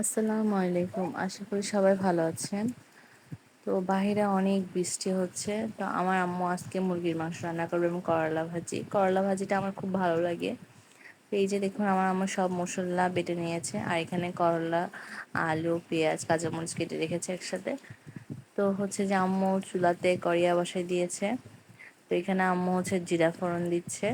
আসসালামু আলাইকুম। আশা করি সবাই ভালো আছেন। তো বাহিরে অনেক বৃষ্টি হচ্ছে। তো আমার আম্মু আজকে মুরগির মাংস রান্না করবে এবং করলা ভাজি। করলা ভাজিটা আমার খুব ভালো লাগে। তো এই যে দেখুন, আমার আম্মু সব মশলা বেটে নিয়েছে আর এখানে করলা, আলু, পেঁয়াজ, কাঁচামরিচ কেটে রেখেছে একসাথে। তো হচ্ছে যে আম্মু চুলাতে করিয়া বসাই দিয়েছে। তো এখানে আম্মু হচ্ছে জিরা ফোড়ন দিচ্ছে।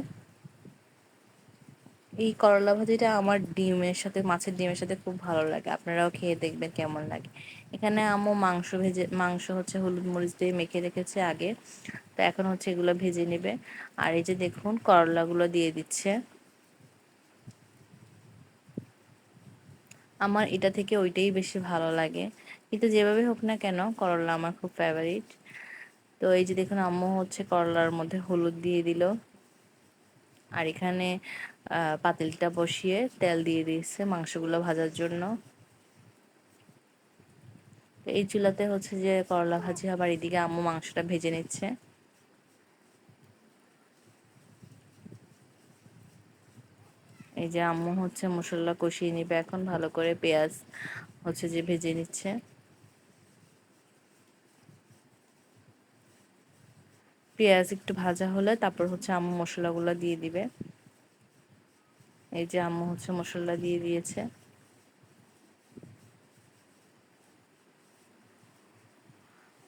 এই করলা ভাজিটা আমার ডিমের সাথে, মাছের ডিমের সাথে খুব ভালো লাগে। আপনারাও খেয়ে দেখবেন কেমন লাগে। এখানে আম্মু মাংস ভেজে, মাংস হচ্ছে হলুদ মরিচ দিয়ে মেখে রেখেছে আগে। তো এখন হচ্ছে এগুলো ভেজে নেবে। আর এই যে দেখুন, করলাগুলো দিয়ে দিচ্ছে। আমার এটা থেকে ওইটাই বেশি ভালো লাগে। কিন্তু যেভাবে হোক না কেন, করলা আমার খুব ফেভারিট তো এই যে দেখুন, আম্মু হচ্ছে করলার মধ্যে হলুদ দিয়ে দিল। আর এখানে পাতিলটা বসিয়ে তেল দিয়ে দিয়েছে মাংসগুলো ভাজার জন্য। এই চুলাতে হচ্ছে যে করলা ভাজি আবার এদিকে আম্মু মাংসটা ভেজে নিচ্ছে। এই যে আম্মু হচ্ছে মশলা কষিয়ে নিবে এখন, ভালো করে পেঁয়াজ হচ্ছে যে ভেজে নিচ্ছে। পেঁয়াজ একটু ভাজা হলে তারপর হচ্ছে আম্মু মশলাগুলো দিয়ে দিবে। এই যে আম্মু হচ্ছে মশলা দিয়ে দিয়েছে।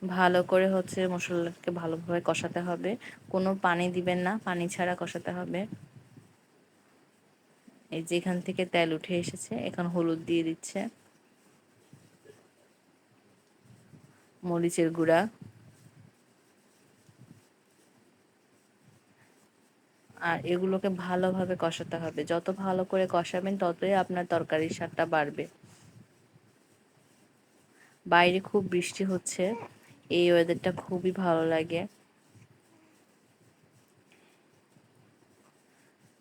ভালো করে হচ্ছে মশলাটাকে ভালোভাবে কষাতে হবে। কোনো পানি দিবেন না, পানি ছাড়া কষাতে হবে। এই যে এখান থেকে তেল উঠে এসেছে, এখন হলুদ দিয়ে দিচ্ছে। মরিচের গুঁড়া। আর এগুলোকে ভালোভাবে কষাতে হবে। যত ভালো করে কষাবেন, ততই আপনার তরকারির স্বাদটা বাড়বে। বাইরে খুব বৃষ্টি হচ্ছে। এই ওয়েদারটা খুবই ভালো লাগে।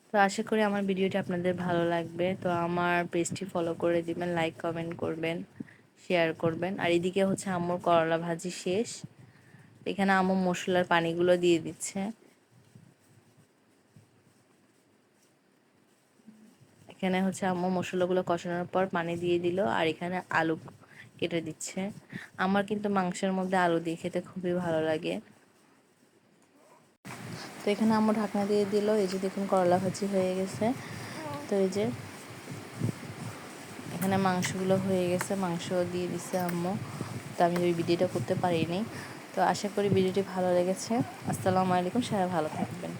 তো আশা করি আমার ভিডিওটি আপনাদের ভালো লাগবে। তো আমার পেজটি ফলো করে দিবেন লাইক কমেন্ট করবেন শেয়ার করবেন। আর এদিকে হচ্ছে আম্মুর করলা ভাজি শেষ। এখানে আম্মু মশলার পানিগুলো দিয়ে দিচ্ছে। এখানে হচ্ছে আম্মু মশলাগুলো কষানোর পর পানি দিয়ে দিল আর এখানে আলু কেটে দিচ্ছে। আমার কিন্তু মাংসের মধ্যে আলু দিয়ে খেতে খুবই ভালো লাগে। তো এখানে আম্মু ঢাকনা দিয়ে দিল, এই যে দেখুন করলা ভাজি হয়ে গেছে। তো এই যে এখানে মাংসগুলো হয়ে গেছে মাংস দিয়ে দিছে আম্মু। তো আমি ওই ভিডিওটা করতে পারিনি। তো আশা করি ভিডিওটি ভালো লেগেছে। আসসালামু আলাইকুম, সবাই ভালো থাকবেন।